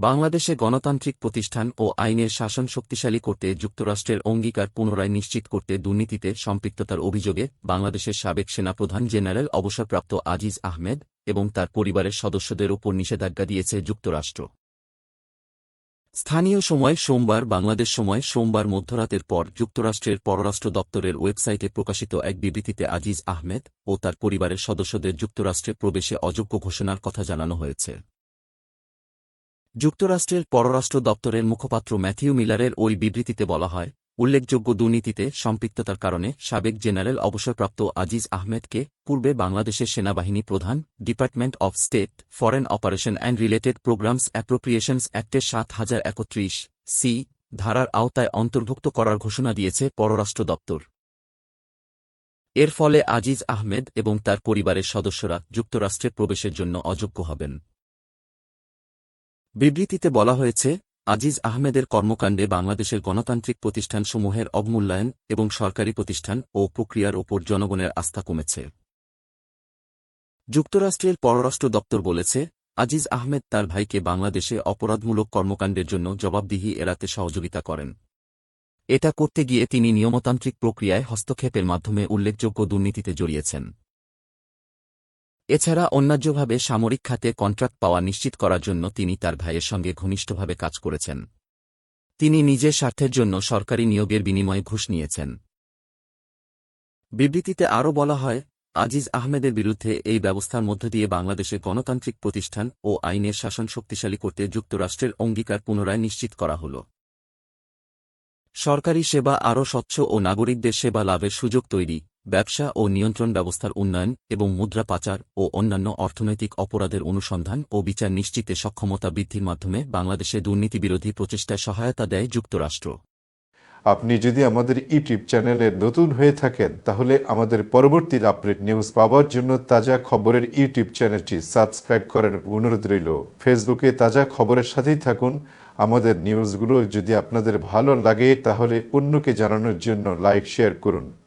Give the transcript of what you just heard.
বাংলাদেশে গণতান্ত্রিক প্রতিষ্ঠান ও আইনের শাসন শক্তিশালী করতে যুক্তরাষ্ট্রের অঙ্গীকার পুনরায় নিশ্চিত করতে দুর্নীতিতে সম্পৃক্ততার অভিযোগে বাংলাদেশের সাবেক সেনাপ্রধান জেনারেল অবসরপ্রাপ্ত আজিজ আহমেদ এবং তার পরিবারের সদস্যদের ওপর নিষেধাজ্ঞা দিয়েছে যুক্তরাষ্ট্র। স্থানীয় সময় সোমবার, বাংলাদেশ সময় সোমবার মধ্যরাতের পর যুক্তরাষ্ট্রের পররাষ্ট্র দপ্তরের ওয়েবসাইটে প্রকাশিত এক বিবৃতিতে আজিজ আহমেদ ও তার পরিবারের সদস্যদের যুক্তরাষ্ট্রে প্রবেশে অযোগ্য ঘোষণার কথা জানানো হয়েছে। যুক্তরাষ্ট্রের পররাষ্ট্র দপ্তরের মুখপাত্র ম্যাথিউ মিলারের ওই বিবৃতিতে বলা হয়, উল্লেখযোগ্য দুর্নীতিতে সম্পৃক্ততার কারণে সাবেক জেনারেল অবসরপ্রাপ্ত আজিজ আহমেদকে পূর্বে বাংলাদেশের সেনাবাহিনী প্রধান, department of state foreign operation and related programs appropriations অ্যাক্টের সাত হাজার একত্রিশ সি ধারার আওতায় অন্তর্ভুক্ত করার ঘোষণা দিয়েছে পররাষ্ট্র দপ্তর। এর ফলে আজিজ আহমেদ এবং তার পরিবারের সদস্যরা যুক্তরাষ্ট্রে প্রবেশের জন্য অযোগ্য হবেন। বিবৃতিতে বলা হয়েছে, আজিজ আহমেদের কর্মকাণ্ডে বাংলাদেশের গণতান্ত্রিক প্রতিষ্ঠানসমূহের অবমূল্যায়ন এবং সরকারি প্রতিষ্ঠান ও প্রক্রিয়ার ওপর জনগণের আস্থা কমেছে। যুক্তরাষ্ট্রের পররাষ্ট্র দপ্তর বলেছে, আজিজ আহমেদ তার ভাইকে বাংলাদেশে অপরাধমূলক কর্মকাণ্ডের জন্য জবাবদিহি এড়াতে সহযোগিতা করেন। এটা করতে গিয়ে তিনি নিয়মতান্ত্রিক প্রক্রিয়ায় হস্তক্ষেপের মাধ্যমে উল্লেখযোগ্য দুর্নীতিতে জড়িয়েছেন। এছাড়া অন্যায্যভাবে সামরিক খাতে কন্ট্রাক্ট পাওয়া নিশ্চিত করার জন্য তিনি তার ভাইয়ের সঙ্গে ঘনিষ্ঠভাবে কাজ করেছেন। তিনি নিজের স্বার্থের জন্য সরকারি নিয়োগের বিনিময়ে ঘুষ নিয়েছেন। বিবৃতিতে আরও বলা হয়, আজিজ আহমেদের বিরুদ্ধে এই ব্যবস্থার মধ্য দিয়ে বাংলাদেশের গণতান্ত্রিক প্রতিষ্ঠান ও আইনের শাসন শক্তিশালী করতে যুক্তরাষ্ট্রের অঙ্গীকার পুনরায় নিশ্চিত করা হল। সরকারি সেবা আরও স্বচ্ছ ও নাগরিকদের সেবা লাভের সুযোগ তৈরি। ব্যবসা ও নিয়ন্ত্রণ ব্যবস্থার উন্নয়ন এবং মুদ্রা পাচার ও অন্যান্য অর্থনৈতিক অপরাধের অনুসন্ধান ও বিচার নিশ্চিতে সক্ষমতা বৃদ্ধির মাধ্যমে বাংলাদেশে দুর্নীতিবিরোধী প্রচেষ্টায় সহায়তা দেয় যুক্তরাষ্ট্র। আপনি যদি আমাদের ইউটিউব চ্যানেলে নতুন হয়ে থাকেন, তাহলে আমাদের পরবর্তী আপডেট নিউজ পাওয়ার জন্য তাজা খবরের ইউটিউব চ্যানেলটি সাবস্ক্রাইব করার অনুরোধ রইল। ফেসবুকে তাজা খবরের সাথেই থাকুন। আমাদের নিউজগুলো যদি আপনাদের ভালো লাগে, তাহলে অন্যকে জানানোর জন্য লাইক, শেয়ার করুন।